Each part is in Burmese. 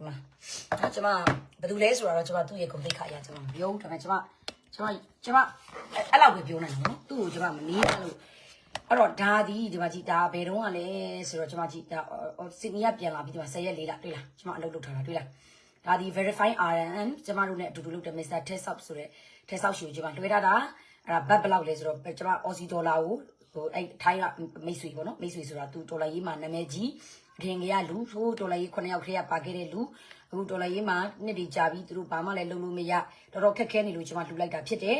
ဒီမှာနော်ကျွန်မဘယ်သူလဲဆိုတော့ကျွန်မသူ့ရဲ့ဂုဏ်သိက္ခာအရာကျွန်မမပြောဘူးဒါပေမဲ့ကျွန်မကျွန်မကျွန်မအဲ့အဲ့လောက်ပဲပြောနိုင်တယ်နော်သူ့ကိုကျွန်မမမေးဘူးလို့အဲ့တော့ဒါဒီဒီမှာကြည့်ဒါဘယ်တော့ကလဲဆိုတော့ကျွန်မကြည့်ဒါစစ်နီးကပြန်လာပြီးဒီမှာ10ရက်လေးလားတွေ့လားကျွန်မအလုပ်လုပ်ထားတာတွေ့လားဒါဒီ verify RN ကျွန်မတို့နဲ့အတူတူလုပ်တဲ့ Mr. Test Up ဆိုတဲ့ Test Up ရှိကိုကျွန်မလွှဲထားတာအဲ့ဒါဘတ်ဘယ်လောက်လဲဆိုတော့ကျွန်မ Aussie dollar ကိုဟိုအဲ့ထိုင်းကမိတ်ဆွေပေါ့နော်မိတ်ဆွေဆိုတာသူဒေါ်လာရေးမှာနာမည်ကြီး အထင်ကြီးကလူဟိုဒေါ်လာရေး9ယောက်ထဲကပါခဲ့တဲ့လူအခုဒေါ်လာရေးမှာနှစ်တည်ကြာပြီးသူတို့ဘာမှလည်းလုပ်လို့မရတော်တော်ခက်ခဲနေလို့ကျွန်မလှူလိုက်တာဖြစ်တယ်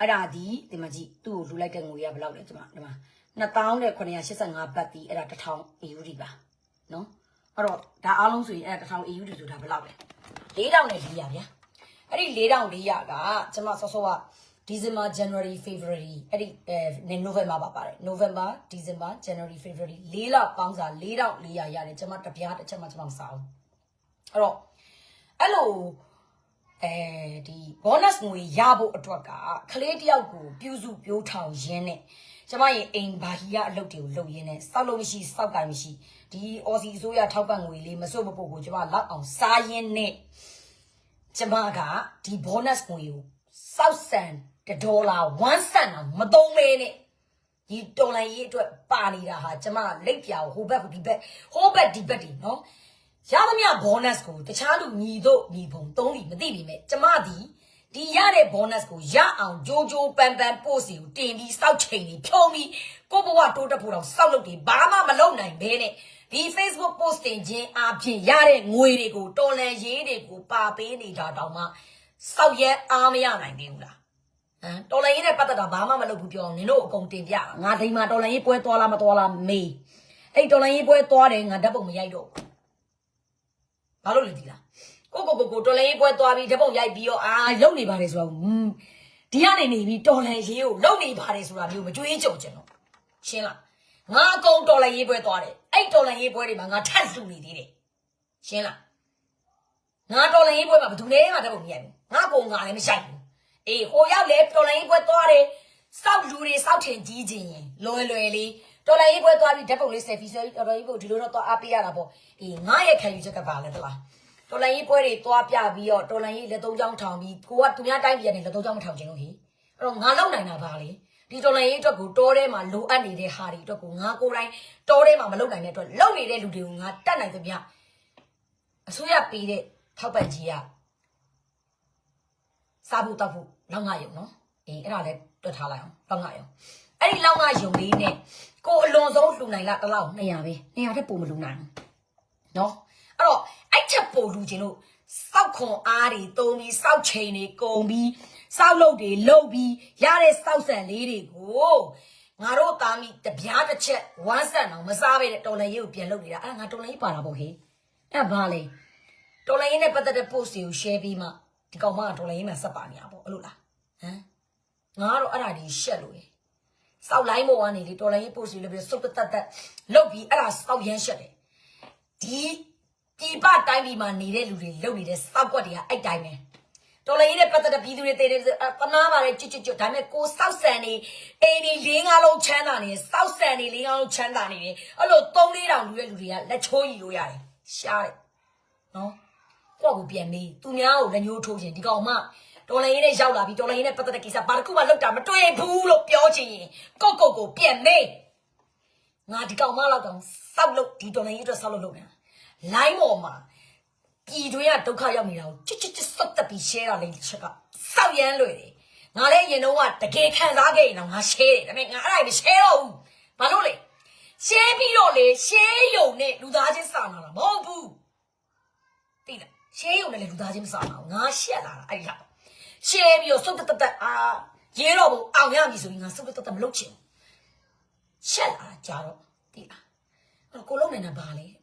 အဲ့ဒါဒီဒီမှာကြည့်သူ့ကိုလှူလိုက်တဲ့ငွေကဘယ်လောက်လဲကျွန်မဒီမှာ2985ဘတ်ဒီအဲ့ဒါ1000 AUD ပါနော်အဲ့တော့ဒါအားလုံးဆိုရင်အဲ့ဒါ1000 AUD ဆိုတာဘယ်လောက်လဲ4000နဲ့400ဗျာအဲ့ဒီ4400ကကျွန်မစောစောက December January February အဲ့ဒီအဲ November ပါပါတယ် November December January February ၄လပေါင်းစား4400ရတယ်ကျွန်မတပြားတစ်ချက်မှကျွန်မမစားဘူးအဲ့တော့အဲ့လိုအဲဒီ bonus ငွေရဖို့အတွက်ကကလေးတယောက်ကိုပြုစုပြိုးထောင်ရင်းနဲ့ကျမရဲ့အိမ်ဘာကြီးကအလုပ်တွေကိုလုပ်ရင်းနဲ့စောက်လို့မရှိစောက်ကင်မရှိဒီ Aussie အစိုးရထောက်ပံ့ငွေလေးမစွတ်မပုတ်ကိုကျမလောက်အောင်စားရင်းနဲ့ကျမကဒီ bonus ငွေကိုစောက်ဆန် ဒေါ်လာ1ဆန်တော့မသုံးမဲနဲ့ဒီတော်လိုင်းရေးအတွက်ပါနေတာဟာကျမလက်ပြာကိုဟိုဘက်ဒီဘက်ဟိုဘက်ဒီဘက်ဒီနော်ရသမျှ bonus ကိုတခြားလူညီတို့ညီပုံသုံးလီမသိပြီမဲ့ကျမဒီဒီရတဲ့ bonus ကိုရအောင်ကြိုးကြိုးပန်းပန်းပို့စီကိုတင်ပြီးစောက်ချိန်ပြီးဖြုံးပြီးကိုဘဝတိုးတက်ဖို့တော့စောက်လုပ်ပြီးဘာမှမလုပ်နိုင်ဘဲနဲ့ဒီ Facebook post တင်ခြင်းအပြင်ရတဲ့ငွေတွေကိုတော်လန်ရေးတွေကိုပါပေးနေတာတောင်မှစောက်ရဲအားမရနိုင်သေးဘူးလား ဟမ်တော်လန်ရေးနဲ့ပတ်သက်တာဘာမှမလုပ်ဘူးပြောအောင်နင်တို့အကုန်တင်ပြငါဒိမ်မှာတော်လန်ရေးပွဲသွားလားမသွားလားမေးအဲ့တော်လန်ရေးပွဲသွားတယ်ငါဓာတ်ပုံမရိုက်တော့ဘူးဘာလို့လဲဒီလားကိုကိုကိုကိုတော်လန်ရေးပွဲသွားပြီးဓပုံရိုက်ပြီးတော့အာလုံနေပါတယ်ဆိုတော့ဟွန်းဒီကနေနေပြီးတော်လန်ရေးကိုလုံနေပါတယ်ဆိုတာမျိုးမကြွေးကြုံချင်တော့ရှင်းလားငါအကုန်တော်လန်ရေးပွဲသွားတယ်အဲ့တော်လန်ရေးပွဲတွေမှာငါထပ်လူနေသေးတယ်ရှင်းလားငါတော်လန်ရေးပွဲမှာဘယ်သူလဲမှဓပုံမရိုက်ဘူးငါကောင်ငါလည်းမရိုက်ဘူး အေးဟိုရောက်လေတော်လန်ရေးပွဲသွားတယ်စောက်လူတွေစောက်ထင်ကြီးခြင်းရင်လွယ်လွယ်လေးတော်လန်ရေးပွဲသွားပြီးဓပုံလေးဆယ်ဖီဆယ်တော်လန်ရေးကိုဒီလိုတော့သွားအားပေးရတာပေါ့အေးငါရဲ့ခံယူချက်ကပါလဲတလားတော်လိုင်းရေးပွဲတွေသွားပြပြီးတော့တော်လိုင်းရေးလက်သုံးချောင်းထောင်ပြီးကိုကသူများတိုင်းပြည်ကနေလက်သုံးချောင်းမထောင်ချင်လို့ဟိအဲ့တော့ငါလုံနိုင်တာပါလေဒီတော်လိုင်းရေးအတွက်ကိုတောထဲမှာလိုအပ်နေတဲ့ဟာတွေအတွက်ကိုငါကိုယ်တိုင်တောထဲမှာမလုံနိုင်တဲ့အတွက်လုံနေတဲ့လူတွေကိုငါတတ်နိုင်သမျှအစိုးရပေးတဲ့ထောက်ပံ့ကြီးက စားဖို့တောက်ဖို့လောက်ငါယုံနော်အေးအဲ့ဒါလည်းတွက်ထားလိုက်အောင်လောက်ငါယုံအဲ့ဒီလောက်ငါယုံလေးနဲ့ကိုအလွန်ဆုံးလှူနိုင်လားတစ်လောက်200ပဲ200တက်ပိုမလှူနိုင်ဘူးနော်အဲ့တော့အဲ့ချက်ပို့လူချင်းလို့စောက်ခွန်အားတွေတုံးပြီးစောက်ချိန်တွေကုန်ပြီးစောက်လုပ်တွေလုပ်ပြီးရတဲ့စောက်ဆန်လေးတွေကိုငါတို့သားမိတပြားတစ်ချက်ဝမ်းဆန်အောင်မစားပဲတဲ့တော်လန်ရေးကိုပြန်လုပ်နေတာအဲ့ဒါငါတော်လန်ရေးပါတာပေါ့ဟေးအဲ့ဒါဘာလဲတော်လန်ရေးနဲ့ပတ်သက်တဲ့ post တွေကို share ပြီးမှ ဒီကောင်မကတော်လန်ရေးမှာဆက်ပါနေရပေါ့အဲ့လိုလားဟမ်ငါကတော့အဲ့ဒါဒီရှက်လို့ရယ်စောက်လိုင်းပေါ်ကနေလေတော်လန်ရေး post တွေလည်းပဲစုပ်တက်တက်လုပ်ပြီးအဲ့ဒါစောက်ရမ်းရှက်တယ်ဒီပြပတိုင်းပြည်မှာနေတဲ့လူတွေလုပ်နေတဲ့စောက်ကွက်တွေကအဲ့တိုင်းပဲတော်လည်းရဲ့ပတ်သက်တဲ့ပြည်သူတွေတည်တယ်ပနာပါလေကြွကြွကြွဒါပေမဲ့ကိုစောက်ဆန်နေအိမ်ဒီလေးငါးလုံးချမ်းသာနေတယ်စောက်ဆန်နေလေးငါးလုံးချမ်းသာနေတယ်အဲ့လိုသုံးလေးတောင်လူရဲ့လူတွေကလက်ချိုးယူလို့ရတယ်ရှားတယ်နော် ကိုယ့်ကိုပြန်မေးသူများကိုလက်ညှိုးထိုးခြင်းဒီကောင်မတော်လည်းရဲ့ရောက်လာပြီးတော်လည်းရဲ့ပတ်သက်တဲ့ကိစ္စဘာတစ်ခုမှလုပ်တာမတွေ့ဘူးလို့ပြောချင်ရင်ကိုယ့်ကိုယ်ကိုပြန်မေးငါဒီကောင်မလောက်တောင်စောက်လို့ဒီတော်လိုင်းရေးအတွက်စောက်လို့လုပ်နေတာလိုင်းပေါ်မှာပြည်တွင်းကဒုက္ခရောက်နေတာကိုချစ်ချစ်ချစ်စောက်တက်ပြီး share တာလေးတစ်ချက်ကစောက်ရမ်းလွယ်တယ်ငါလည်းရင်တော့ကတကယ်ခံစားခဲ့ရင်တော့ငါ share တယ်ဒါပေမဲ့ငါအဲ့ဒါမ share တော့ဘူးဘာလို့လဲ share ပြီးတော့လေ share ယုံနဲ့လူသားချင်းစာနာတာမဟုတ်ဘူး တိလား share ယုံနဲ့လေလူသားချင်းမစာနာဘူးငါရှက်လာတာအဲ့ဒီလောက် share ပြီးတော့စောက်တက်တက်အာရေးတော့ဘူးအောင်ရပြီဆိုရင်ငါစောက်တက်တက်မလုပ်ချင်ဘူးရှက်လာကြတော့တိလားအဲ့တော့ကိုလုံးနေတာဘာလဲအဲ့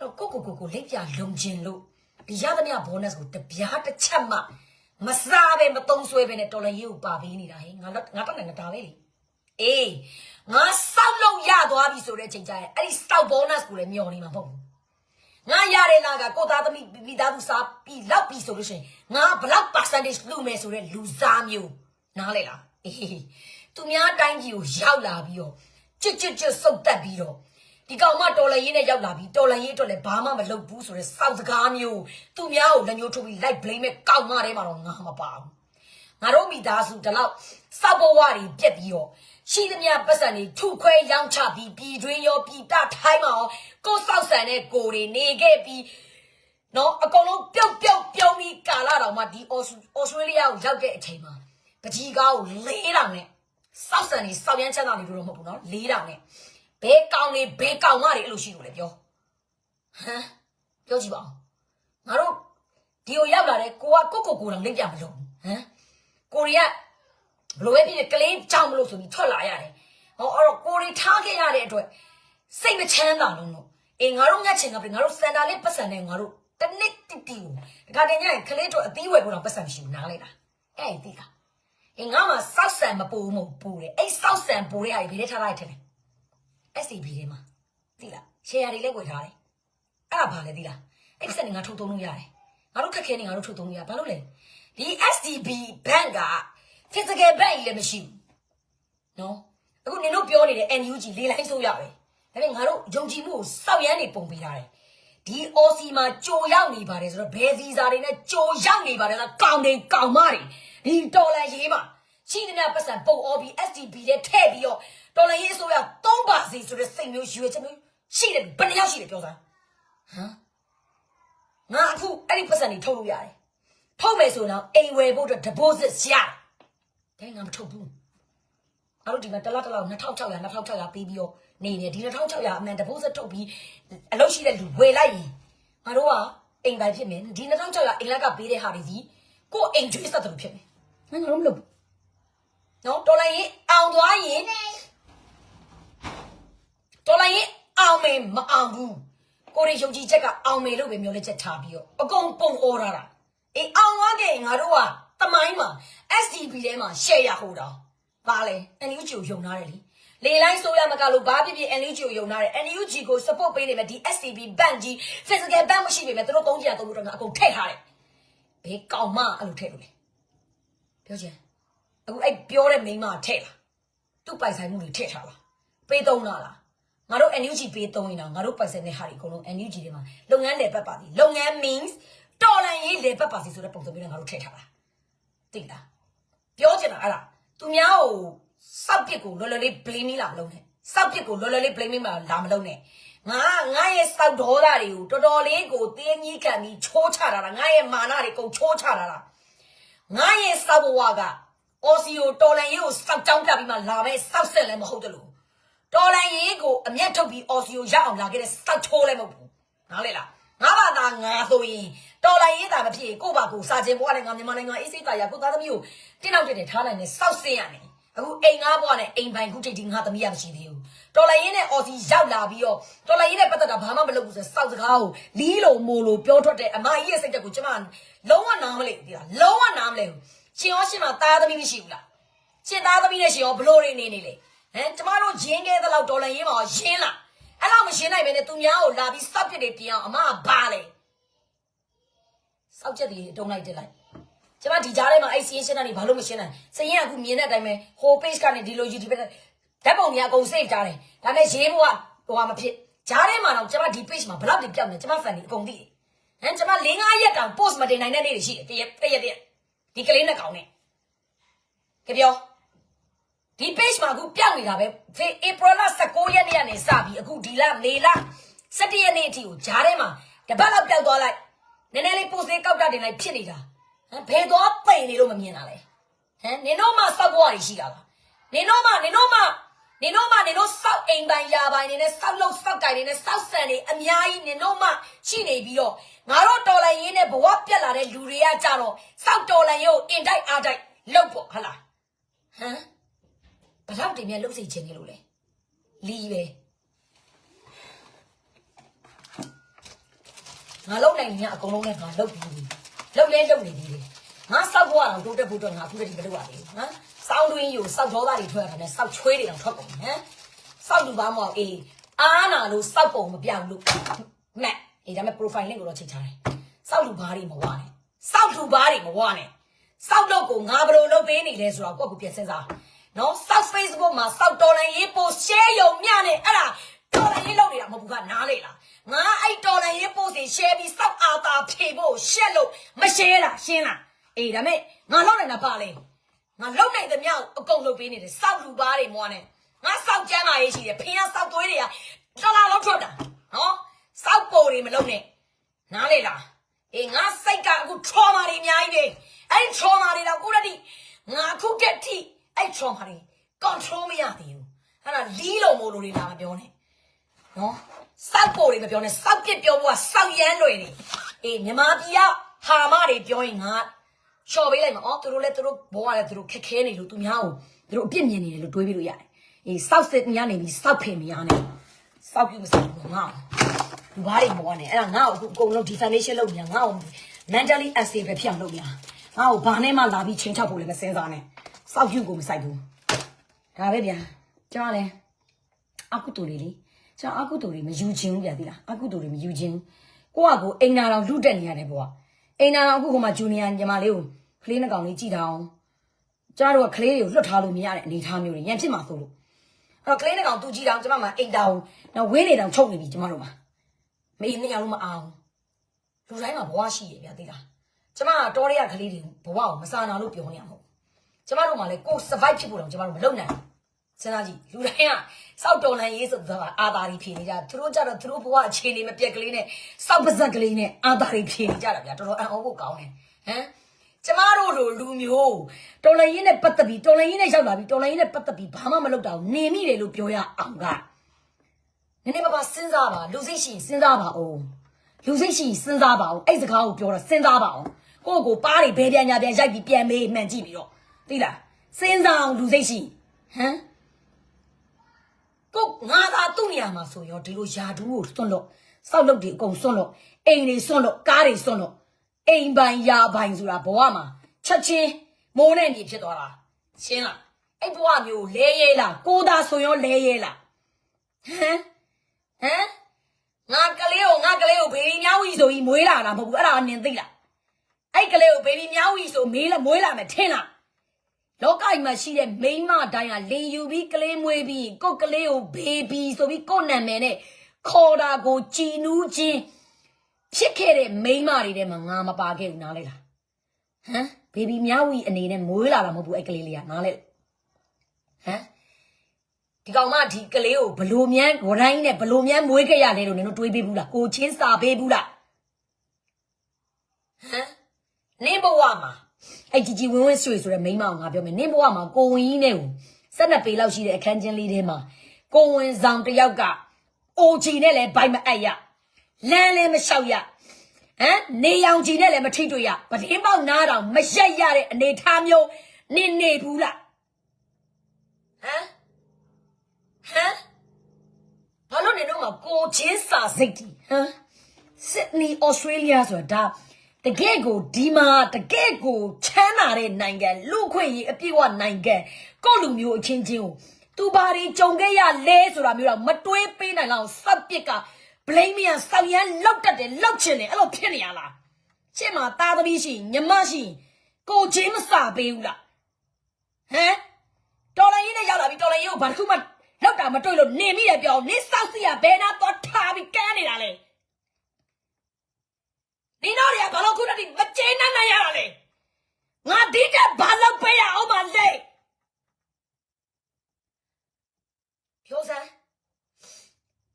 တော့ကိုကိုကိုကိုလက်ပြလုံခြင်းလို့ဒီရသမျှ bonus ကိုတပြားတစ်ချက်မှမစားပဲမသုံးဆွဲပဲနဲ့တော်လည်းရေးကိုပါပေးနေတာဟဲ့ငါငါတော့နေတာဒါပဲလေအေးငါစောက်လို့ရသွားပြီဆိုတဲ့အချိန်ကျရင်အဲ့ဒီစောက် bonus ကိုလည်းမျောနေမှာမဟုတ်ဘူး ငါရတဲ့လားကကိုသားသမီးမိသားစုစားပြီးလောက်ပြီဆိုလို့ရှိရင်ငါဘလောက် percentage လူမယ်ဆိုတဲ့လူစားမျိုးနားလေလားအေးသူများတိုင်းကြီးကိုရောက်လာပြီးတော့ချွတ်ချွတ်ချွတ်စုပ်တက်ပြီးတော့ဒီကောင်မတော်လန်ရေးနဲ့ရောက်လာပြီးတော်လန်ရေးအတွက်လည်းဘာမှမလုပ်ဘူးဆိုတဲ့စောက်စကားမျိုးသူများကိုလက်ညှိုးထိုးပြီး like blame မဲ့ကောက်မထဲမှာတော့ငါမပါဘူးငါတို့မိသားစုဒီလောက်စောက်ဘဝတွေပြက်ပြီးတော့ ရှိသမျှပတ်စံတွေထုခွဲရောင်းချပြီးပြည်တွင်းရောပြည်ပထိုင်းမှာရောကိုယ်စောက်ဆန်တဲ့ကိုယ်တွေနေခဲ့ပြီးနော်အကုန်လုံးပြုတ်ပြုတ်ပြုံးပြီးကာလာတော်မှာဒီအော်စတြေးလျကိုရောက်တဲ့အချိန်မှာပကြီးကားကို၄တောင်နဲ့စောက်ဆန်နေစောက်ရမ်းချမ်းသာနေလို့တော့မဟုတ်ဘူးနော်၄တောင်နဲ့ဘဲကောင်နေဘဲကောင်မတွေအဲ့လိုရှိလို့လေပြောဟမ်ပြောကြည့်ပါဦးငါတို့ဒီကိုရောက်လာတဲ့ကိုကကိုကိုကိုတောင်လိမ့်ပြမလို့ဟမ်ကိုရီးယား ဘလိုပဲဖြစ်ဖြစ်ကလေးကြောင်မလို့ဆိုပြီးထွက်လာရတယ်ဟောအဲ့တော့ကိုရီထားခဲ့ရတဲ့အတွက်စိတ်မချမ်းသာလုံးတော့အေးငါတို့ငတ်ချင်ကပြီငါတို့စန်တာလေးပတ်စံနေငါတို့တနစ်တီတီကိုဒါကတည်းကကလေးတို့အသီးဝယ်ဖို့တော့ပတ်စံမရှိဘူးနားလိုက်တာအဲ့ဒီကအေးငါမှစောက်ဆန်မပူမပူတယ်အဲ့စောက်ဆန်ပူတဲ့ဟာကြီးဘယ်ထဲထားလိုက်ထင်လဲ SCB ထဲမှာသိလား share တွေလည်းဝယ်ထားတယ်အဲ့ဒါဘာလဲသိလားအဲ့ဒီစက်နေငါထုတ်သုံးလို့ရတယ်ငါတို့ခက်ခဲနေငါတို့ထုတ်သုံးလို့ရဘာလို့လဲဒီ SDB bank က physical bank ကြီးလည်းမရှိဘူးနော်အခုနင်တို့ပြောနေတဲ့ NUG လေးလိုင်းဆိုရပဲဒါပေမဲ့ငါတို့ယုံကြည်မှုကိုစောက်ရမ်းနေပုံပေးထားတယ်ဒီ OC မှာကြိုရောက်နေပါတယ်ဆိုတော့ဘယ်ဗီဇာတွေနဲ့ကြိုရောက်နေပါတယ်ဆိုတော့ကောင်းတယ်ကောင်းမတွေဒီတော်လန်ရေးမှာရှိနေတဲ့ပတ်စံပုံ OB SDB တဲ့ထည့်ပြီးတော့တော်လန်ရေးအစိုးရသုံးပါစီဆိုတဲ့စိတ်မျိုးရွေးချက်မျိုးရှိတယ်ဘယ်နှယောက်ရှိတယ်ပြောစမ်းဟမ်ငါအခုအဲ့ဒီပတ်စံတွေထုတ်လို့ရတယ်ထုတ်မယ်ဆိုတော့အိမ်ဝယ်ဖို့အတွက် deposit ရတယ် ဒါငါမထုတ်ဘူးငါတို့ဒီမှာတစ်လတစ်လောက်2600 2600ပေးပြီးတော့နေနေဒီ2600အမှန်တပိုးစထုတ်ပြီးအလုပ်ရှိတဲ့လူဝယ်လိုက်ရင်ငါတို့ကအိမ်တိုင်းဖြစ်မယ်ဒီ2600အိမ်လက်ကပေးတဲ့ဟာတွေဒီကိုယ်အိမ်ကျွေးစက်တယ်လို့ဖြစ်မယ်ငါငါတို့မလုပ်ဘူးနော်တော်လိုက်ရင်အောင်သွားရင်တော်လိုက်ရင်အောင်မယ်မအောင်ဘူးကိုရီယုံကြည်ချက်ကအောင်မယ်လို့ပဲမျိုးလက်ချက်ထားပြီးတော့အကုန်ပုံအော်တာတာအေးအောင်သွားခဲ့ရင်ငါတို့က တမိုင်းမှာ SDB ထဲမှာ share ရဟိုတော့ပါလေ NUG ကိုယုံထားတယ်လေလေလိုက်ဆိုရမကလို့ဘာဖြစ်ဖြစ် NUG ကိုယုံထားတယ် NUG ကို support ပေးနေမယ်ဒီ SCB bank ကြီး physical bank မရှိပေမဲ့သူတို့သုံးကြရသုံးလို့တော့ငါအကုန်ထည့်ထားတယ်ဘယ်ကောင်မှအဲ့လိုထည့်လို့လဲပြောချင်အခုအဲ့ပြောတဲ့မိန်းမထည့်လားသူ့ပိုင်ဆိုင်မှုတွေထည့်ထားလားပေးသုံးလားလားငါတို့ NUG ပေးသုံးရင်တော့ငါတို့ပိုင်ဆိုင်တဲ့ဟာတွေအကုန်လုံး NUG တွေမှာလုပ်ငန်းလေပတ်ပါသည်လုပ်ငန်း means တော်လန်ရေးလေပတ်ပါစီဆိုတဲ့ပုံစံမျိုးနဲ့ငါတို့ထည့်ထားတာ သိလားပြောချင်တာအဲ့ဒါသူများကိုစောက်ပစ်ကိုလော်လော်လေး blame လာမလုပ်နဲ့စောက်ပစ်ကိုလော်လော်လေး blame လာလာမလုပ်နဲ့ငါငါရဲ့စောက်ဒေါသတွေကိုတော်တော်လေးကိုတင်းကြီးခံပြီးချိုးချတာလားငါရဲ့မာနတွေကုန်ချိုးချတာလားငါရဲ့စောက်ဘဝကအော်စီယိုတော်လန်ရေးကိုစောက်ကြောင်းပြပြီးမှလာမဲ့စောက်ဆက်လည်းမဟုတ်တယ်လို့တော်လန်ရေးကိုအမျက်ထုတ်ပြီးအော်စီယိုရောက်အောင်လာခဲ့တဲ့စောက်ချိုးလည်းမဟုတ်ဘူးနားလေလား ငါဘာသာငါဆိုရင်တော်လိုင်းရေးတာမဖြစ်ကို့ဘာကိုစာချင်းဘွားနဲ့ငါမြန်မာနိုင်ငံအေးစိတ်တာရကိုသားသမီးကိုတင်းနောက်တက်ထားနိုင်တဲ့စောက်စင်းရနေအခုအိမ်ငါးဘွားနဲ့အိမ်ပိုင်ခုထိပ်ဒီငါသမီးရမရှိသေးဘူးတော်လိုင်းရေးနဲ့အော်စီရောက်လာပြီးတော့တော်လိုင်းရေးနဲ့ပတ်သက်တာဘာမှမလုပ်ဘူးဆိုစောက်စကားကိုလီးလိုမိုလိုပြောထွက်တဲ့အမကြီးရဲ့စိတ်တက်ကိုကျမလုံးဝနားမလဲဘူးဒီလားလုံးဝနားမလဲဘူးရှင်ရောရှင်မသားသမီးမရှိဘူးလားရှင်သားသမီးနဲ့ရှင်ရောဘလို့နေနေနေလေဟမ်ကျမတို့ရင်းခဲ့တဲ့လောက်တော်လိုင်းရေးမှာရင်းလား အဲ့လောက်မရှင်းနိုင်ပဲနဲ့သူများကိုလာပြီးစောက်ပြစ်တွေပြင်အောင်အမကဘာလဲစောက်ချက်တွေတုံးလိုက်တက်လိုက်ကျမဒီကြားထဲမှာအဲ့စီးရင်ရှင်းတာနေဘာလို့မရှင်းနိုင်စရင်ကအခုမြင်တဲ့အတိုင်းပဲဟို page ကနေဒီလို YouTube နဲ့ဓာတ်ပုံတွေအကုန် save ထားတယ်ဒါပေမဲ့ရေးဖို့ကဟိုဟာမဖြစ်ကြားထဲမှာတော့ကျမဒီ page မှာဘလောက်တွေပြောင်းနေကျမ fan တွေအကုန်သိတယ်ဟမ်ကျမ၄၅ရက်တောင် post မတင်နိုင်တဲ့နေ့တွေရှိတယ်တရက်တရက်တရက်ဒီကလေးနဲ့ကောင်နဲ့ကြပြော ဒီ page မှာအခုပြောက်နေတာပဲဖေ April 19ရက်နေ့ကနေစပြီးအခုဒီလမေလ17ရက်နေ့အထိကိုဂျားထဲမှာတပတ်လောက်ပြောက်သွားလိုက်နည်းနည်းလေး post လေးကောက်တာတင်လိုက်ဖြစ်နေတာဟမ်ဘယ်တော့ပိန်နေလို့မမြင်တာလဲဟမ်နင်တို့မှစောက်ဘွားတွေရှိတာလားနင်တို့မှနင်တို့မှနင်တို့မှနင်တို့စောက်အိမ်ပိုင်ယာပိုင်နေနဲ့စောက်လို့စောက်ကြိုင်နေနဲ့စောက်ဆန်နေအများကြီးနင်တို့မှရှိနေပြီးတော့ငါတို့တော်လိုင်းရင်းနဲ့ဘဝပြက်လာတဲ့လူတွေကကြတော့စောက်တော်လိုင်းရုပ်အင်တိုက်အားတိုက်လောက်ပေါ့ဟလားဟမ် ဘလောက်တင်မြတ်လှုပ်စီခြင်းနေလို့လဲလီပဲငါလုံနိုင်ညာအကုန်လုံးနဲ့ငါလုတ်ပြီးပြီလုတ်လဲလုတ်နေပြီလေငါစောက်ဘွားတော့တိုးတက်ဖို့တော့ငါအခုတည်းကမလုပ်ရသေးဘူးဟမ်စောင်းတွင်းယူစောက်ဒေါသတွေထွက်ရတာနဲ့စောက်ချွေးတွေတော့ထွက်ကုန်ဟမ်စောက်လူပါမောက်အေးအားနာလို့စောက်ပုံမပြောင်းလို့မက်အေးဒါပေမဲ့ profile link ကိုတော့ချိန်ထားတယ်စောက်လူဘားတွေမဝနဲ့စောက်လူဘားတွေမဝနဲ့စောက်တော့ကိုငါဘယ်လိုလုပ်ပေးနေလဲဆိုတော့ကိုယ့်ကိုပြန်စဉ်းစား နော် South Facebook မှာ South Dollar ရေး post share ယုံမျှနဲ့အဲ့ဒါတော်လည်းရေးလုပ်နေတာမဟုတ်ဘူးကနားလေလားငါအဲ့တော်လည်းရေးပို့စီ share ပြီးစောက်အာသာဖြေဖို့ရှက်လို့မ share တာရှင်းလားအေးဒါမဲ့ငါလုပ်နေတာပါလေငါလုပ်နိုင်တဲ့မြောက်အကုန်လုပ်ပေးနေတယ်စောက်လူပါတွေမွားနေငါစောက်ကျမ်းမာရေးရှိတယ်ဖင်ကစောက်သွေးတွေကတော်လာလောက်ထွက်တာနော်စောက်ပိုတွေမလုပ်နဲ့နားလေလားအေးငါစိတ်ကအခု trauma တွေအများကြီးပဲအဲ့ဒီ trauma တွေတော့ကိုရတိငါခုတက်ထိ အဲ့ trauma တွေ control မရသေးဘူးအဲ့ဒါလီးလို့မို့လို့တွေလာမပြောနဲ့နော်စောက်ပေါ်တွေမပြောနဲ့စောက်ပြစ်ပြောဖို့ကစောက်ရမ်းတွေနေအေးမြမပြည်ကဟာမတွေပြောရင်ငါချော်ပေးလိုက်မှာအော်သူတို့လည်းသူတို့ဘောကလည်းသူတို့ခက်ခဲနေလို့သူများကိုသူတို့အပြစ်မြင်နေတယ်လို့တွေးပြီးလို့ရတယ်အေးစောက်စစ်ညနေပြီးစောက်ဖင်မရနဲ့စောက်ပြမစောက်ဘူးငါလူဘာတွေမောနဲ့အဲ့ဒါငါ့ကိုအခုအကုန်လုံး defamation လုပ်နေတာငါ့ကို mentally unstable ပဲဖြစ်အောင်လုပ်နေတာငါ့ကိုဘာနဲ့မှလာပြီးချင်းချောက်ဖို့လည်းမစင်စားနဲ့ စောက်ပြကိုမစိုက်ဘူးဒါပဲဗျာကျွန်တော်လည်းအကုတူတွေလေကျွန်တော်အကုတူတွေမယူခြင်းဘူးဗျာသိလားအကုတူတွေမယူခြင်းကိုကကိုအိမ်နာတော်လူတက်နေရတယ်ပေါ့အိမ်နာတော်အခုဟိုမှာဂျူနီယာညီမလေးကိုကလေးနှစ်ကောင်လေးကြည်တာအောင်ကျွန်တော်တို့ကကလေးတွေကိုလွတ်ထားလို့မရတဲ့အနေအထားမျိုးတွေရန်ဖြစ်မှာဆိုလို့အဲ့တော့ကလေးနှစ်ကောင်သူကြည်တာအောင်ကျွန်မမှအိမ်တာအောင်တော့ဝင်းနေတောင်ချုပ်နေပြီကျွန်မတို့မှာမေးနှစ်ယောက်လုံးမအောင်လူတိုင်းမှာဘဝရှိရဗျာသိလားကျွန်မကတော်ရရကလေးတွေဘဝကိုမစာနာလို့ပြောနေရမှာမဟုတ်ဘူး ကျွန်မတို့မှလည်းကို survive ဖြစ်ဖို့တော့ကျွန်မတို့မလုပ်နိုင်ဘူးစဉ်းစားကြည့်လူတိုင်းကစောက်တော်လန်ရေးဆိုတော့အာသာရီဖြေနေကြသူတို့ကြတော့သူတို့ဘဝအခြေအနေမပြက်ကလေးနဲ့စောက်ပါဇက်ကလေးနဲ့အာသာရီဖြေနေကြတာဗျာတော်တော်အံ့ဩဖို့ကောင်းတယ်ဟမ်ကျမတို့လိုလူမျိုးတော်လန်ရေးနဲ့ပတ်သက်ပြီးတော်လန်ရေးနဲ့ရောက်လာပြီးတော်လန်ရေးနဲ့ပတ်သက်ပြီးဘာမှမလုပ်တော့ဘူးနေမိတယ်လို့ပြောရအောင်ကနည်းနည်းပါးပါစဉ်းစားပါလူစိတ်ရှိရင်စဉ်းစားပါအောင်လူစိတ်ရှိရင်စဉ်းစားပါအောင်အဲ့စကားကိုပြောတာစဉ်းစားပါအောင်ကိုယ့်ကိုယ်ပါးတွေဘဲပြန်ညာပြန်ရိုက်ပြီးပြန်မေးမှန်ကြည့်ပြီးတော့ သိလားစဉ်းစားအောင်လူစိတ်ရှိဟမ်ကိုငါသာသူ့နေရာမှာဆိုရောဒီလိုယာဒူးကိုစွန့်လို့စောက်လုပ်တွေအကုန်စွန့်လို့အိမ်တွေစွန့်လို့ကားတွေစွန့်လို့အိမ်ပိုင်ယာပိုင်ဆိုတာဘဝမှာချက်ချင်းမိုးနဲ့နေဖြစ်သွားတာရှင်းလားအဲ့ဘဝမျိုးလဲရဲလားကိုသာဆိုရောလဲရဲလားဟမ်ဟမ်ငါကလေးကိုငါကလေးကိုဘေဘီမြောက်ဝီဆိုပြီးမွေးလာတာမဟုတ်ဘူးအဲ့ဒါကနင်သိလားအဲ့ကလေးကိုဘေဘီမြောက်ဝီဆိုမေးလာမွေးလာမယ်ထင်လား လောကကြီးမှာရှိတဲ့မိန်းမတိုင်းကလင်ယူပြီးကလေးမွေးပြီးကိုယ့်ကလေးကိုဘေဘီဆိုပြီးကိုယ့်နာမည်နဲ့ခေါ်တာကိုကြည်နူးခြင်းဖြစ်ခဲ့တဲ့မိန်းမတွေထဲမှာငါမပါခဲ့ဘူးနားလဲလားဟမ်ဘေဘီမြောက်ဝီအနေနဲ့မွေးလာတာမဟုတ်ဘူးအဲ့ကလေးလေးကနားလဲဟမ်ဒီကောင်မဒီကလေးကိုဘလို့မြန်းဝတိုင်းနဲ့ဘလို့မြန်းမွေးခဲ့ရတယ်လို့နင်တို့တွေးပေးဘူးလားကိုချင်းစာပေးဘူးလားဟမ်နင်းဘဝမှာ အဲ့ជីជីဝင်းဝင်းဆွေဆိုတဲ့မိန်းမကိုငါပြောမယ်နင်းဘဝမှာကိုဝင်ကြီးနဲ့ကိုဆက်နှစ်ပေလောက်ရှိတဲ့အခန်းချင်းလေးထဲမှာကိုဝင်ဆောင်တစ်ယောက်ကအိုချီနဲ့လည်းဘိုက်မအပ်ရလမ်းလည်းမလျှောက်ရဟမ်နေရောင်ချီနဲ့လည်းမထိတွေ့ရပတင်းပေါက်နားတောင်မရက်ရတဲ့အနေထားမျိုးနင်းနေဘူးလားဟမ်ဟမ်ဘာလို့နေတော့မကိုချင်းစာစိတ်တီဟမ်စစ်ဒနီဩစတြေးလျဆိုတာဒါ တကယ့်ကိုဒီမှာတကယ့်ကိုချမ်းသာတဲ့နိုင်ငံလူခွင့်ရေးအပြည့်အဝနိုင်ငံကိုယ့်လူမျိုးအချင်းချင်းကိုသူဘာတွေကြုံခဲ့ရလဲဆိုတာမျိုးတော့မတွေးပေးနိုင်လောက်စပ်ပစ်က blame ရဆောက်ရမ်းလောက်တတ်တယ်လောက်ချင်တယ်အဲ့လိုဖြစ်နေရလားရှင်းမှာသားသမီးရှိညီမရှိကိုချင်းမစာပေးဘူးလားဟမ်တော်လိုင်းရေးနဲ့ရောက်လာပြီတော်လိုင်းရေးကိုဘာတစ်ခုမှလောက်တာမတွေ့လို့နေမိတယ်ပြောနေစောက်စီရဘယ်နာတော့ထားပြီးကန်းနေတာလဲ နင်တို့တွေကဘာလို့ခုတည်းမကျေနပ်နိုင်ရတာလဲငါဒီတက်ဘာလို့ပေးရအောင်မလဲပြောစမ်း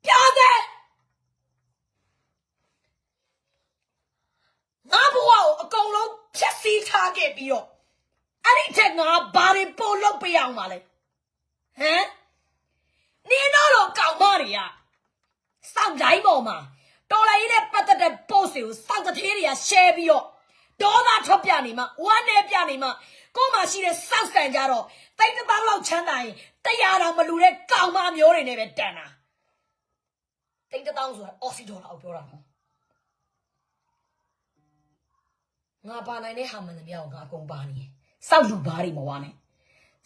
ပြောစမ်းငါဘဝကိုအကုန်လုံးဖြတ်စည်းထားခဲ့ပြီးတော့အဲ့ဒီချက်ငါဘာတွေပို့လို့ပေးအောင်မလဲဟမ်နင်တို့တော့ကောင်းမတွေကစောက်တိုင်းပေါ်မှာ တော်လိုင်းရေးနဲ့ပတ်သက်တဲ့ post တွေကိုစောက်တသေးတွေက share ပြီးတော့ဒေါသထွက်ပြနေမှဝမ်းနဲ့ပြနေမှကိုယ်မှာရှိတဲ့စောက်ဆန်ကြတော့တိတ်တစ်ပေါက်လောက်ချမ်းသာရင်တရားတော်မလူတဲ့ကောင်မမျိုးတွေနဲ့ပဲတန်တာတိတ်တစ်ပေါက်ဆိုတာအော်စီဒေါ်လာကိုပြောတာနော်ငါပါနိုင်တဲ့ဟာမှန်သမျှကိုငါအကုန်ပါနေတယ်စောက်လူဘာတွေမဝါနဲ့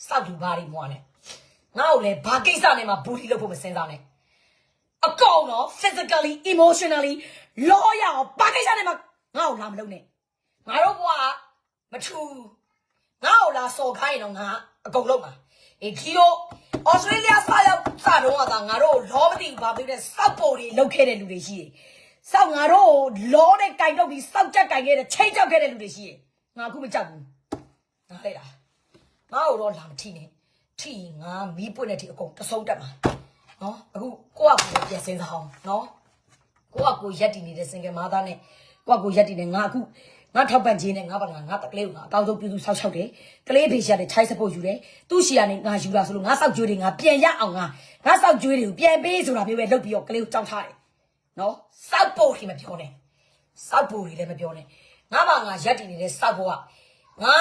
စောက်လူဘာတွေမဝါနဲ့ငါ့ကိုလည်းဘာကိစ္စနဲ့မှဘူလီလုပ်ဖို့မစင်စားနဲ့ အကောင်တော့ physically emotionally လောရအောင်ဘာကိစ္စနဲ့မှငါ့ကိုလာမလုပ်နဲ့ငါတို့ဘွားမထူငါ့ကိုလာစော်ခိုင်းရင်တော့ငါအကုန်လုံးပါအေးဒီလိုဩစတြေးလျစရောက်စတော့ကသာငါတို့လောမသိဘူးဘာဖြစ်လဲစောက်ပေါ်တွေလုတ်ခဲ့တဲ့လူတွေရှိတယ်စောက်ငါတို့လောနဲ့ကြိုင်တော့ပြီးစောက်ကြက်ကြိုင်ခဲ့တဲ့ချိန်ကြောက်ခဲ့တဲ့လူတွေရှိတယ်ငါအခုမကြောက်ဘူးနားလေလားငါ့ကိုတော့လာမထိနဲ့ထိရင်ငါမီးပွင့်တဲ့ထိအကုန်တဆုံးတက်မှာ နော်အခုကိုယ့်အကူပြန်စင်းစားအောင်နော်ကိုကကိုရက်တည်နေတဲ့စင်ကယ်မာသားနဲ့ကိုကကိုရက်တည်နေငါအခုငါထောက်ပံ့ခြင်းနဲ့ငါဘာငါငါတကလေးကိုငါအကောင်းဆုံးပြုစုဆောက်ရှောက်တယ်ကလေးဖေးရှာတဲ့ child support ယူတယ်သူ့ရှီယာနဲ့ငါယူတာဆိုလို့ငါစောက်ကြွေးတွေငါပြန်ရအောင်ငါငါစောက်ကြွေးတွေကိုပြန်ပေးဆိုတာမျိုးပဲလုပ်ပြီးတော့ကလေးကိုကြောက်ထားတယ်နော်စောက်ဖို့ခင်မပြောနဲ့စောက်ဖို့တွေလည်းမပြောနဲ့ငါဘာငါရက်တည်နေတဲ့စောက်ဖို့ကငါ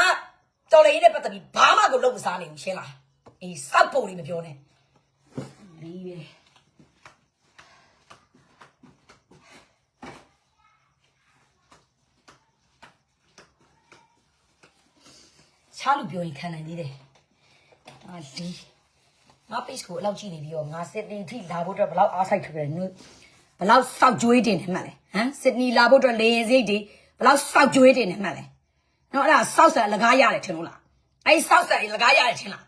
တော်လည်းရင်းနဲ့ပတ်သက်ပြီးဘာမှကိုလုပ်မစားနိုင်ဘူးရှင်းလားအေးစောက်ဖို့တွေမပြောနဲ့ လီးပဲချားလူပြောရင်ခံနိုင်သေးတယ်။အာလီငါ page ကိုအလောက်ကြည့်နေပြီးတော့ငါစစ်တီထိလာဖို့အတွက်ဘယ်လောက်အားစိုက်ထွက်တယ်နုဘယ်လောက်စောက်ကြွေးတင်နေမှလဲဟမ်စစ်နီလာဖို့အတွက်လေရင်စိတ်တွေဘယ်လောက်စောက်ကြွေးတင်နေမှလဲနော်အဲ့ဒါစောက်ဆန်လကားရတယ်ထင်လို့လားအဲ့စောက်ဆန်လကားရတယ်ထင်လား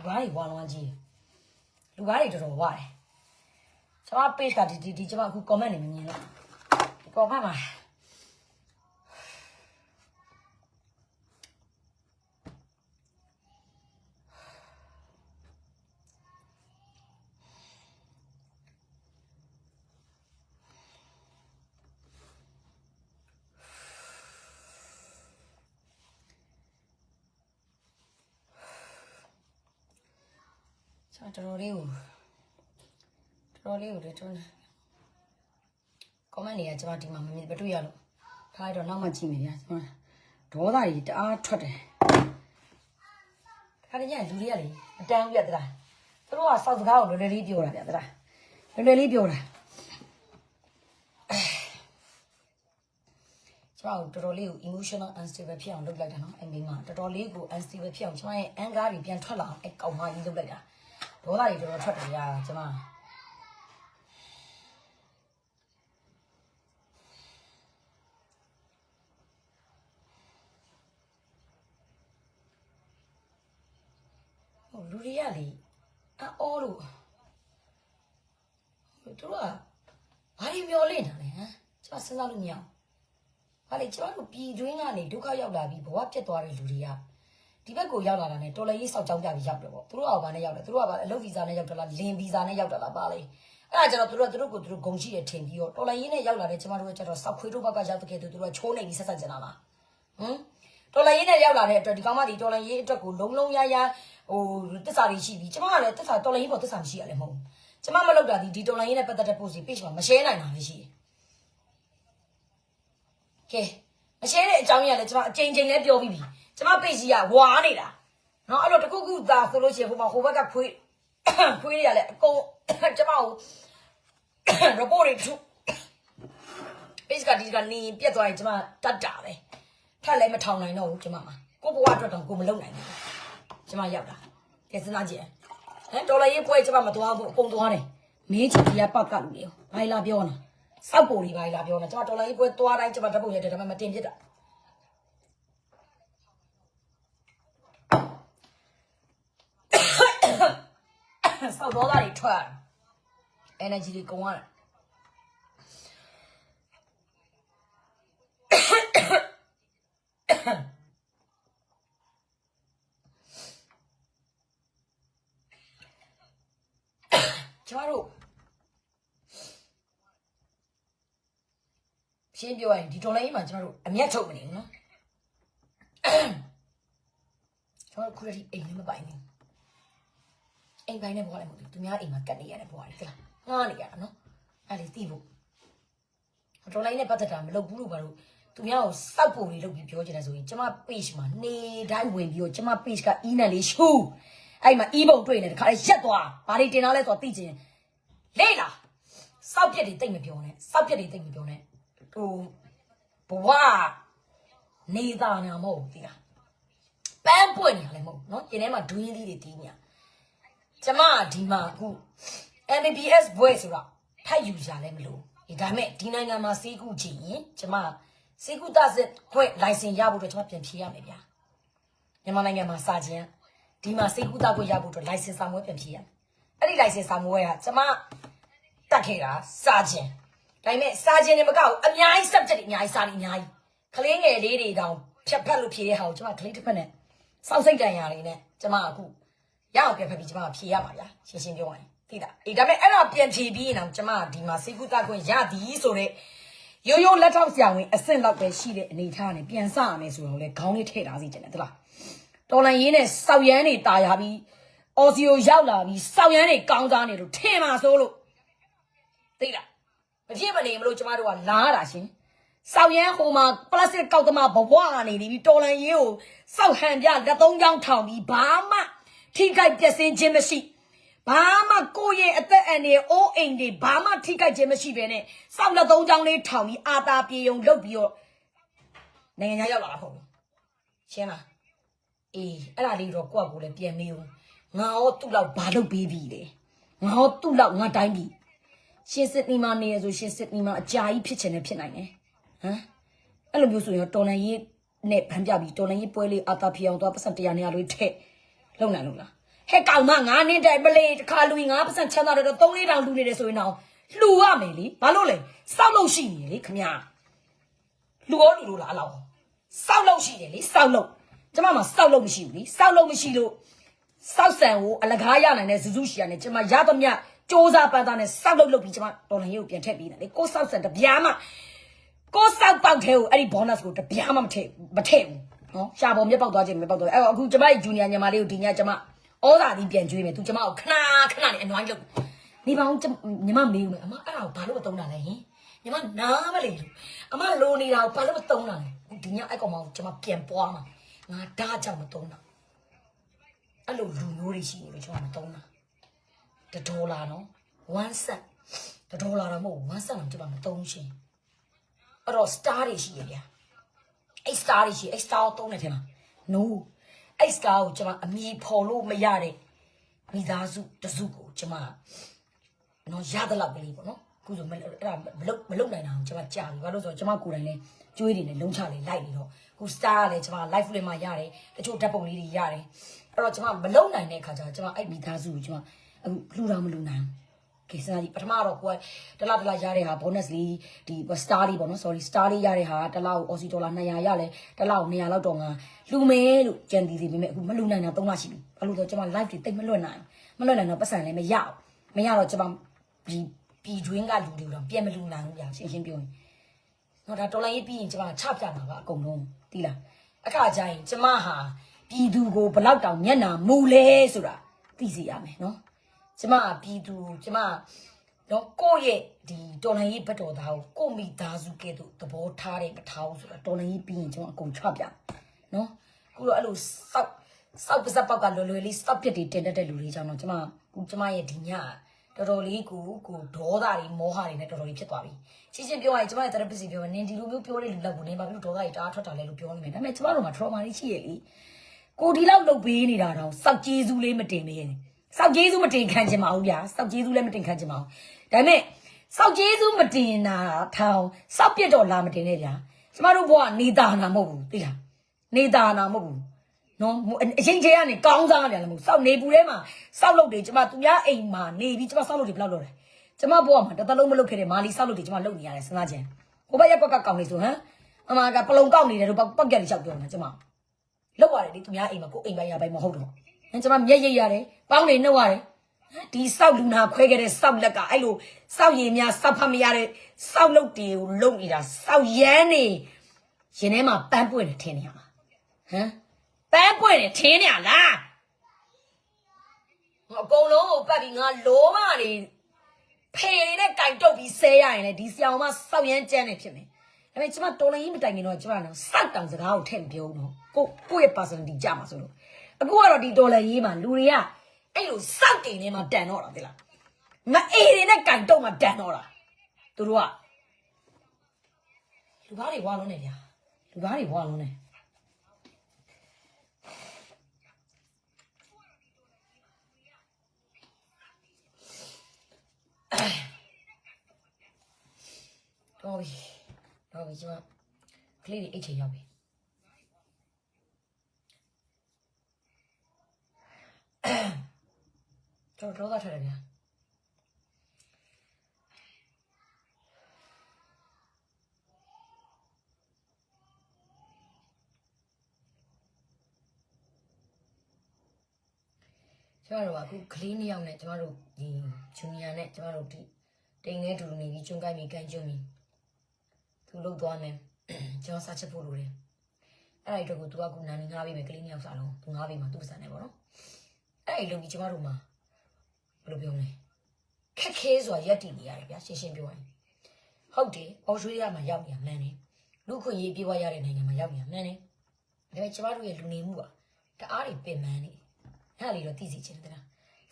လူကားတွေဝါလောင်းကြီးလူကားတွေတော်တော်ဝါတယ်ကျွန်မ page ကဒီဒီဒီကျွန်မအခု comment နေမမြင်လို့ဒီ comment မှာ ကျွန်တော်တော်တော်လေးကိုတော်တော်လေးကိုလေတွန်းတယ် comment တွေကကျွန်မဒီမှာမမြင်မတွေ့ရလို့ထားရတော့နောက်မှကြည့်မယ်ဗျာကျွန်မဒေါသကြီးတအားထွက်တယ်ခါတည်းကျရင်လူတွေကလေအတန်းပြတ်သလားသူတို့ကစောက်စကားကိုလွယ်လွယ်လေးပြောတာဗျာသလားလွယ်လွယ်လေးပြောတာကျွန်တော်တော်တော်လေးကို emotional unstable ဖြစ်အောင်လုပ်လိုက်တာနော်အမေမှာတော်တော်လေးကို unstable ဖြစ်အောင်ကျွန်မရဲ့ anger တွေပြန်ထွက်လာအောင်အဲကောင်မကြီးလုပ်လိုက်တာ ဒေါသတွေတော်တော်ထွက်တယ်ဗျာကျွန်မဟိုလူတွေကလေအော်လို့ဟိုသူတို့ကဘာတွေမျောလင့်တာလဲဟမ်ကျွန်မစဉ်းစားလို့မရအောင်ဘာလေကျွန်တော်တို့ပြည်တွင်းကနေဒုက္ခရောက်လာပြီးဘဝပြတ်သွားတဲ့လူတွေက ဒီဘက်ကိုရောက်လာတာနဲ့တော်လည်းရေးစောက်ကြောင်းကြပြီးရောက်တယ်ပေါ့သူတို့ကဘာနဲ့ရောက်လဲသူတို့ကဘာအလုပ်ဗီဇာနဲ့ရောက်တယ်လားလင်ဗီဇာနဲ့ရောက်တယ်လားပါလေအဲ့ဒါကျတော့သူတို့ကသူတို့ကိုသူတို့ဂုံရှိရထင်ပြီးတော့တော်လည်းရေးနဲ့ရောက်လာတဲ့ကျွန်တော်တို့ကကျတော့စောက်ခွေးတို့ဘက်ကရောက်တဲ့ကဲသူတို့ကချိုးနေပြီးဆက်ဆက်ကျင်လာလားဟမ်တော်လိုင်းရေးနဲ့ရောက်လာတဲ့အတွက်ဒီကောင်မဒီတော်လိုင်းရေးအတွက်ကိုလုံးလုံးရရဟိုတစ္ဆာတွေရှိပြီးကျမကလည်းတစ္ဆာတော်လိုင်းရေးပေါ်တစ္ဆာမရှိရလည်းမဟုတ်ဘူးကျမမလုပ်တာဒီဒီတော်လိုင်းရေးနဲ့ပတ်သက်တဲ့ post တွေ page မှာမ share နိုင်တာလည်းရှိတယ်ကဲမ share တဲ့အကြောင်းရလည်းကျမအချိန်ချင်းလည်းပြောပြီးပြီ ကျမ page ကြီးကဝါနေတာနော်အဲ့လိုတခုခုသာဆိုလို့ရှိရင်ဟိုမှာဟိုဘက်ကခွေးခွေးတွေကလည်းအကုန်ကျမကို report တွေထု page ကဒီကနေပြတ်သွားရင်ကျမတတ်တာပဲထပ်လည်းမထောင်နိုင်တော့ဘူးကျမမှာကိုဘဝအတွက်တော့ကိုမလုံနိုင်ဘူးကျမရောက်တာကဲစဉ်းစားကြည့်ဟမ်ဒေါ်လာရေးပွဲကျမမသွားဘူးအကုန်သွားတယ်မင်းချီကပတ်ကလူလေဘာလာပြောနာစောက်ပုံလေးဘာလာပြောနာကျမဒေါ်လာရေးပွဲသွားတိုင်းကျမဓာတ်ပုံရတယ်ဒါပေမဲ့မတင်ဖြ စ်တာစောက်တော့တာတွေထွက် energy တွေကုန်ရတယ်ကျမတို့ရှင်းပြောရရင်ဒီတော်လိုင်းမှာကျမတို့အမျက်ထုတ်မနေဘူးနော်ကျမတို့ခုတည်းအိမ်လည်းမပိုင်ဘူး အိမ်ပိုင်းနဲ့ဘွားလည်းမဟုတ်ဘူးသူများအိမ်မှာကတ်နေရတဲ့ဘွားလေခလားငှားနေရတာနော်အဲ့လေသိဖို့တော်လိုင်းနဲ့ပတ်သက်တာမလုပ်ဘူးလို့ဘာလို့သူများကိုစောက်ပုံတွေလုပ်ပြီးပြောချင်တယ်ဆိုရင်ကျမ page မှာနေတိုင်းဝင်ပြီးတော့ကျမ page ကအီးနဲ့လေးရှူအဲ့မှာအီးပုံတွေ့နေတခါလေးရက်သွားဘာတွေတင်လာလဲဆိုတော့သိချင်လေလားစောက်ပြက်တွေတိတ်မပြောနဲ့စောက်ပြက်တွေတိတ်မပြောနဲ့ဟိုဘဝနေသာနာမဟုတ်ဘူးဒီလားပန်းပွင့်နေရလဲမဟုတ်နော်ကျင်းထဲမှာဒူးရင်းလေးတွေတီးနေတာ ကျမကဒီမှာအခု MBBS ဘွဲဆိုတာဖတ်ယူကြလည်းမလို့ဒီဒါမဲ့ဒီနိုင်ငံမှာစေကူကြည့်ရင်ကျမစေကူတစစ်ခွဲလိုင်စင်ရဖို့အတွက်ကျမပြန်ဖြေရမယ်ဗျာမြန်မာနိုင်ငံမှာစာချင်းဒီမှာစေကူတခွဲရဖို့အတွက်လိုင်စင်စာမွေးပြန်ဖြေရမယ်အဲ့ဒီလိုင်စင်စာမွေးကကျမတက်ခဲ့တာစာချင်းဒါပေမဲ့စာချင်းတွေမကောက်ဘူးအများကြီး subject တွေအများကြီးစာတွေအများကြီးကလေးငယ်လေးတွေတောင်ဖြတ်ဖက်လို့ဖြေတဲ့ဟာကိုကျမကလေးတစ်ဖက်နဲ့စောင့်စိတ်တန်ရာလေးနဲ့ကျမအခု ရအောင်ပြန်ဖက်ပြီးကျမဖြေရပါဗျာရှင်းရှင်းပြောရရင်သိလားအေးဒါပေမဲ့အဲ့တော့ပြန်ဖြေပြီးရင်တော့ကျမဒီမှာစေကူတခွဲရသည်ဆိုတော့ရိုးရိုးလက်ထောက်ဆရာဝန်အဆင့်လောက်ပဲရှိတဲ့အနေထားနဲ့ပြန်စရမယ်ဆိုတော့လေခေါင်းလေးထည့်ထားစီကျင်တယ်သလားတော်လန်ရင်းနဲ့စောက်ရမ်းတွေတာယာပြီးအော်စီယိုရောက်လာပြီးစောက်ရမ်းတွေကောင်းစားနေလို့ထင်ပါဆိုလို့သိလားမဖြစ်မနေမလို့ကျမတို့ကလာရတာရှင်စောက်ရမ်းဟိုမှာပလတ်စတစ်ကောက်သမားဘဝကနေနေပြီးတော်လန်ရင်းကိုစောက်ဟန်ပြလက်သုံးချောင်းထောင်ပြီးဘာမှ ထိခိုက်ပျက်စီးခြင်းမရှိဘာမှကိုယ့်ရဲ့အသက်အန္တရာယ်အိုးအိမ်တွေဘာမှထိခိုက်ခြင်းမရှိဘဲနဲ့စောက်လက်သုံးချောင်းလေးထောင်ပြီးအာသာပြေုံလုပ်ပြီးတော့နိုင်ငံခြားရောက်လာတာဟုတ်ဘူးရှင်းလားအေးအဲ့ဒါလေးတော့ကိုယ့်အကိုလည်းပြန်မေးဦးငါရောသူ့လောက်ဘာလုပ်ပေးပြီလေငါရောသူ့လောက်ငါတိုင်းပြီရှင်စစ်နီမာနေရဆိုရှင်စစ်နီမာအကြာကြီးဖြစ်ချင်တယ်ဖြစ်နိုင်တယ်ဟမ်အဲ့လိုမျိုးဆိုရင်တော်လန်ရေးနဲ့ဗန်ပြပြီးတော်လန်ရေးပွဲလေးအာသာပြေအောင်သွားပတ်စံတရားနေရာလေးထည့် လုံနိုင်လို့လားဟဲ့ကောင်မငါနင်းတဲ့ပလေတစ်ခါလူငါပတ်စံချမ်းသာတော့3 4တောင်လူနေတယ်ဆိုရင်တော့လှူရမယ်လေဘာလို့လဲစောက်လို့ရှိနေလေခမညာလူရောလူလို့လားအလောက်စောက်လို့ရှိတယ်လေစောက်လို့ကျမမှာစောက်လို့မရှိဘူးလေစောက်လို့မရှိလို့စောက်ဆန်ကိုအလကားရနိုင်တဲ့ဇူးဇူးရှီကနေကျမရသမျှစ조사ပန်းသားနဲ့စောက်လို့လုပ်ပြီးကျမတော်လန်ရေးကိုပြန်ထည့်ပေးတယ်လေကိုစောက်ဆန်တပြားမှကိုစောက်ပေါက်သေးကိုအဲ့ဒီ bonus ကိုတပြားမှမထည့်မထည့်ဘူး နော်ရှာပေါ်မြက်ပေါက်သွားခြင်းမြက်ပေါက်သွားအဲ့တော့အခုကျမရဲ့ junior ညီမလေးကိုဒီညကျမဩဇာဒီပြန်ကျွေးမယ်သူကျမကိုခဏခဏနဲ့အနွိုင်းလုပ်နေပါအောင်ညီမမေးဦးမယ်အမအဲ့ဒါကိုဘာလို့မသုံးတာလဲဟင်ညီမနားမလေလို့အမလိုနေတာကိုဘာလို့မသုံးတာလဲဒီညအဲ့ကောင်မကိုကျမပြန်ပွားမှာငါဓာတ်ကြောင့်မသုံးတာအဲ့လိုလူမျိုးတွေရှိနေလို့ကျမမသုံးတာတဒေါ်လာနော်1 cent တဒေါ်လာတော့မဟုတ်1 cent တော့ကျမမသုံးရှင်အဲ့တော့ star တွေရှိရဗျာ အဲ့ star တွေရှိအဲ့ star ကိုသုံးနေတယ်မှာ no အဲ့စကားကိုကျွန်မအမိဖော်လို့မရတဲ့မိသားစုတစုကိုကျွန်မနော်ရသလောက်ပဲလေးပေါ့နော်အခုဆိုမအဲ့ဒါမလုတ်မလုတ်နိုင်တာကိုကျွန်မကြာပြီဘာလို့ဆိုတော့ကျွန်မကိုယ်တိုင်လည်းကျွေးနေတယ်လုံးချလေးလိုက်နေတော့အခု star ကလည်းကျွန်မ live လေးမှာရတယ်တချို့ဓာတ်ပုံလေးတွေရတယ်အဲ့တော့ကျွန်မမလုတ်နိုင်တဲ့အခါကျတော့ကျွန်မအဲ့မိသားစုကိုကျွန်မအခုလှူတော့မလှူနိုင်ဘူး ကေစနာဒီပထမတော့ကိုကတလားတလားရတဲ့ဟာ bonus လေးဒီ star လေးပေါ့နော် sorry star လေးရတဲ့ဟာတလားကို Aussie dollar 200ရလဲတလားကို200လောက်တော့ငါလူမဲလို့ကြံတည်စီပေမဲ့အခုမလူနိုင်တာ3လရှိပြီဘာလို့ဆိုကျွန်မ live တွေတိတ်မလွတ်နိုင်မလွတ်နိုင်တော့ပတ်စံလည်းမရအောင်မရတော့ကျွန်မဒီပြည်တွင်းကလူတွေတော့ပြန်မလူနိုင်ဘူးဗျာရှင်းရှင်းပြောရင်တော့ဒါတော်လိုင်းရေးပြီးရင်ကျွန်မချပြမှာပါအကုန်လုံးသိလားအခါကျရင်ကျွန်မဟာပြည်သူကိုဘလောက်တောင်မျက်နာမူလဲဆိုတာသိစီရမယ်နော် ကျမပြည်သူကျမတော့ကိုယ့်ရဲ့ဒီတော်လိုင်းရေးဘတ်တော်သားကိုကိုမိသားစုကဲ့သို့သဘောထားတဲ့မထားဘူးဆိုတာတော်လိုင်းရေးပြီးရင်ကျွန်မအကုန်ချပြနော်ခုတော့အဲ့လိုစောက်စောက်ပါစပ်ပေါက်ကလွယ်လွယ်လေးစောက်ပြစ်တွေတင်တတ်တဲ့လူတွေကြောင့်တော့ကျမခုကျမရဲ့ဒီညတော်တော်လေးကိုကိုဒေါသတွေမောဟတွေနဲ့တော်တော်လေးဖြစ်သွားပြီချင်းချင်းပြောရရင်ကျမရဲ့ therapist ပြောရင်နင်ဒီလိုမျိုးပြောတဲ့လူလောက်ကိုနင်ဘာဖြစ်လို့ဒေါသတွေတအားထွက်တာလဲလို့ပြောနေမယ်ဒါပေမဲ့ကျမတို့မှာ trauma တွေရှိရလေကိုဒီလောက်လုပ်ပေးနေတာတော့စောက်ကျေးဇူးလေးမတင်မရင် စောက်ကျေးဇူးမတင်ခံချင်ပါဘူးဗျာစောက်ကျေးဇူးလည်းမတင်ခံချင်ပါဘူးဒါပေမဲ့စောက်ကျေးဇူးမတင်တာထောင်စောက်ပြစ်တော့လာမတင်နဲ့ဗျာကျမတို့ဘဝနေတာနာမဟုတ်ဘူးသိလားနေတာနာမဟုတ်ဘူးနော်အရင်ချင်းကနေကောင်းစားနေတယ်မဟုတ်စောက်နေပူထဲမှာစောက်လုပ်တယ်ကျမသူများအိမ်မှာနေပြီးကျမစောက်လုပ်တယ်ဘယ်လောက်လုပ်လဲကျမဘဝမှာတစ်သလုံးမလုပ်ခဲ့တဲ့မာလီစောက်လုပ်တယ်ကျမလုပ်နေရတယ်စဉ်းစားခြင်းဟိုဘက်ရက်ကွက်ကကောင်းနေဆိုဟမ်အမကပလုံကောက်နေတယ်တော့ပောက်ကက်လေးလျှောက်ပြောနေတာကျမလောက်ရတယ်လေသူများအိမ်မှာကိုအိမ်ပိုင်ရပိုင်မဟုတ်တော့ ကျမမျက်ရည်ရတယ်ပေါင်းနေနှုတ်ရတယ်ဒီစောက်လူနာခွဲခဲ့တဲ့စောက်လက်ကအဲ့လိုစောက်ရည်များစောက်ဖတ်မရတဲ့စောက်လုတ်တွေကိုလုံနေတာစောက်ရမ်းနေရင်ထဲမှာပန်းပွင့်နေထင်နေရမှာဟမ်ပန်းပွင့်နေထင်းနေရလားငါအကုန်လုံးကိုပတ်ပြီးငါလိုမနေဖေလေးနဲ့ကင်တုတ်ပြီးဆဲရရင်လေဒီဆီအောင်မစောက်ရမ်းကြမ်းနေဖြစ်မယ်ဒါပေမဲ့ကျမတော်လည်းကြီးမတိုင်ခင်တော့ကျမကတော့စောက်တောင်စကားကိုထည့်မပြောဘူးနော်ကိုကိုယ့်ရဲ့ personality ကြမှာဆိုလို့ အခုကတော့ဒီတော်လည်းကြီးမှာလူတွေကအဲ့လိုစောက်တင်နေမှာတန်တော့တာသိလားငါအေးတွေနဲ့ကင်တုတ်မှာတန်တော့တာသူတို့ကလူဘာတွေဝါလုံးနေဗျာလူဘာတွေဝါလုံးနေပြီကျမကလေးတွေအိတ်ချင်ရောက်ပြီ တော်တော်တော့ထွက်တယ်ဗျာကျမတို့ကအခုကလေးနှစ်ယောက်နဲ့ကျမတို့ဒီဂျူနီယာနဲ့ကျမတို့ဒီတိမ်နေတူနေပြီးကျွန်းကိုက်ပြီးကန်ကျွန်းပြီးသူလှုပ်သွားနေကျွန်တော်စားချက်ဖို့လိုတယ်အဲ့ဒါအတွက်ကိုသူကခုနာနေငားပေးမယ်ကလေးနှစ်ယောက်စားလုံးသူငားပေးမှာသူ့ပစံနဲ့ပေါ့နော်အဲ့ဒီလုံကြီးကျမတို့မှာ ဘယ်လိုပြောမလဲခက်ခဲစွာရက်တည်နေရတယ်ဗျာရှင်းရှင်းပြောရင်ဟုတ်တယ်အော်စတြေးလျမှာရောက်နေရမှန်းတယ်လူခွင့်ရေးပြေးပွားရတဲ့နိုင်ငံမှာရောက်နေရမှန်းတယ်ဒါပေမဲ့ကျမတို့ရဲ့လူနေမှုကတအားတွေပင်ပန်းနေအဲ့ဒါလေးတော့သိစီချင်တယ်လား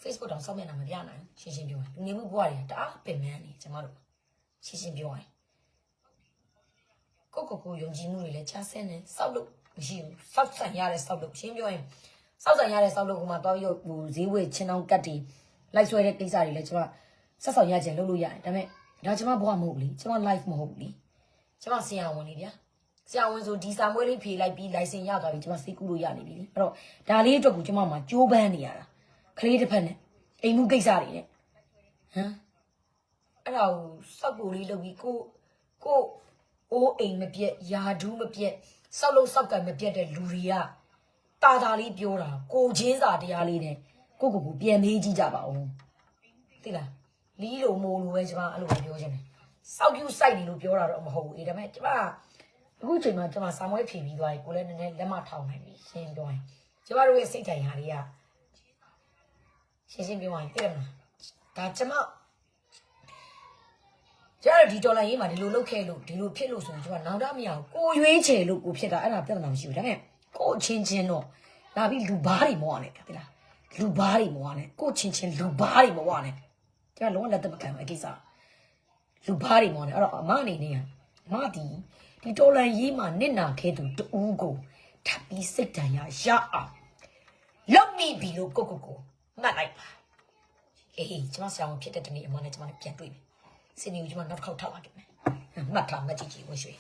Facebook တောင်စောင့်မျက်နှာမပြနိုင်ဘူးရှင်းရှင်းပြောရင်လူနေမှုဘဝတွေကတအားပင်ပန်းနေကျမတို့ရှင်းရှင်းပြောရင်ကိုကိုကိုယုံကြည်မှုတွေလည်းချဆင်းနေစောက်လို့မရှိဘူးစောက်ဆန်ရတဲ့စောက်လို့ရှင်းပြောရင်စောက်ဆန်ရတဲ့စောက်လို့ကမှတော့ရုပ်ဟိုဈေးဝယ်ချင်းအောင်ကတ်တီ လိုက်ဆွဲတဲ့ကိစ္စတွေလည်းကျမဆက်ဆောင်ရခြင်းလုပ်လို့ရတယ်ဒါပေမဲ့ဒါကျမဘဝမဟုတ်ဘူးလေကျမ live မဟုတ်ဘူးလေကျမဆရာဝန်လေးဗျာဆရာဝန်ဆိုဒီစာမွေးလေးဖြေလိုက်ပြီး license ရသွားပြီကျမစိတ်ကူးလို့ရနေပြီလေအဲ့တော့ဒါလေးအတွက်ကိုကျမမှာကြိုးပမ်းနေရတာကလေးတစ်ဖက်နဲ့အိမ်မှုကိစ္စတွေနဲ့ဟမ်အဲ့ဒါကိုစောက်ကိုလေးလုပ်ပြီးကိုကိုအိုးအိမ်မပြက်ယာဒူးမပြက်စောက်လို့စောက်ကံမပြက်တဲ့လူတွေကတာတာလေးပြောတာကိုချင်းစာတရားလေးနဲ့ ကိုကိုကိုပြန်မေးကြည့်ကြပါဦးသိလားလီးလိုမိုးလိုပဲကျမအဲ့လိုပဲပြောချင်တယ်စောက်ပြူစိုက်နေလို့ပြောတာတော့မဟုတ်ဘူးအေးဒါပေမဲ့ကျမအခုချိန်မှာကျမစာမွေးဖြေပြီးသွားပြီကိုလည်းနည်းနည်းလက်မထောင်နိုင်ပြီရှင်းပြောရင်ကျမတို့ရဲ့စိတ်ထိုင်ဟာတွေကရှင်းရှင်းပြောရင်သိတယ်မလားဒါကျမကျတော့ဒီဒေါ်လာရေးမှာဒီလိုလုပ်ခဲ့လို့ဒီလိုဖြစ်လို့ဆိုရင်ကျမနောက်တော့မရဘူးကိုရွေးချယ်လို့ကိုဖြစ်တာအဲ့ဒါပြဿနာမရှိဘူးဒါပေမဲ့ကိုအချင်းချင်းတော့လာပြီးလူဘားတွေမောရတယ်သိလား လူဘားတွေမောရတယ်ကိုချင်းချင်းလူဘားတွေမောရတယ်ကျမလုံးဝလက်သက်မခံဘူးအကိစ္စလူဘားတွေမောတယ်အဲ့တော့အမအနေနဲ့ကအမဒီဒီဒေါ်လာရေးမှာနစ်နာခဲ့သူတူးကိုထပ်ပြီးစိတ်တန်ရရအောင်လုပ်မိပြီလို့ကိုကိုကိုမှတ်လိုက်ပါအေးကျမဆရာဝန်ဖြစ်တဲ့တနေ့အမနဲ့ကျမနဲ့ပြန်တွေ့မယ်စင်နီကိုကျမနောက်တစ်ခေါက်ထောက်ပါခဲ့မယ်မှတ်ထားမှတ်ကြည့်ကြည့်ဝှရွှေ